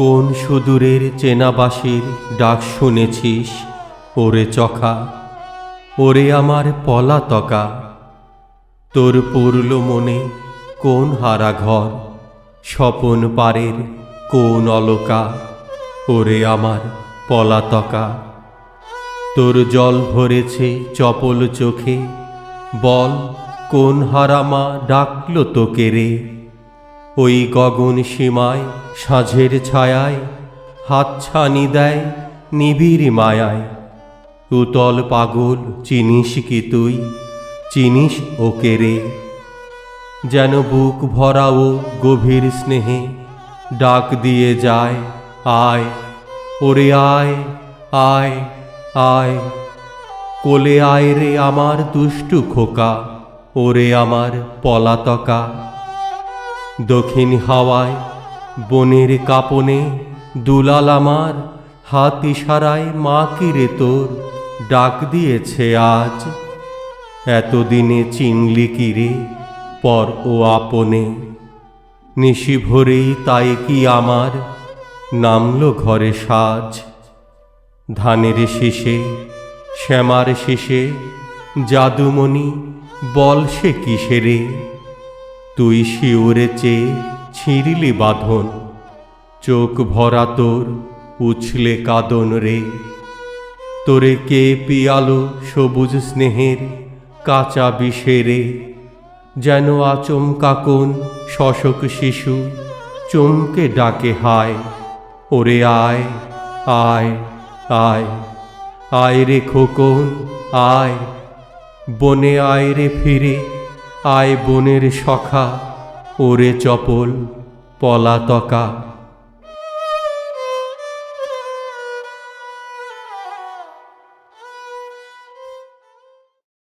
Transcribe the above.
কোন সুদূরের চেনাবাসীর ডাক শুনেছিস? ওরে চখা, ওরে আমার পলাতকা। তোর পড়ল মনে কোন হারা ঘর স্বপন পারের কোন অলকা? ওরে আমার পলাতকা। তোর জল ভরেছে চপল চোখে। বল, কোন হারামা ডাকল তোকে রে? ওই গগন সীমায় সাঁঝের ছায়ায় হাত ছানি দেয় নিবিড় মায়ায়। উতল পাগল, চিনিস কি তুই? চিনিস ওকে রে? যেন বুক ভরা ও গভীর স্নেহে ডাক দিয়ে যায়, আয়, ওরে আয় আয় আয়। কোলে আয় রে আমার দুষ্টু খোকা, ওরে আমার পলাতকা। দক্ষিণ হাওয়ায়, বনের কাপনে দুলাল আমার হাত ইশারায় মা কিরে তোর ডাক দিয়েছে আজ। এতদিনে চিনলি কিরে পর ও আপনে? নিশি ভরেই তাই কি আমার নামলো ঘরে সাজ। ধানের শীষে, শ্যামার শীষে, জাদুমণি বল সে কিসেরে তুই শিউরে চেয়ে ছিঁড়লি বাঁধন। চোখ ভরা তোর উছলে কাদন রে। তোরে কে পিয়ালো সবুজ স্নেহের কাঁচা বিষেরে যেন আচমকা কোন শশক শিশু চমকে ডাকে হায়। ওরে আয় আয় আয় আয় রে খোকন, আয়। বনে আয় রে ফিরে আয় বনের সখা ওরে চপল পলাতকা।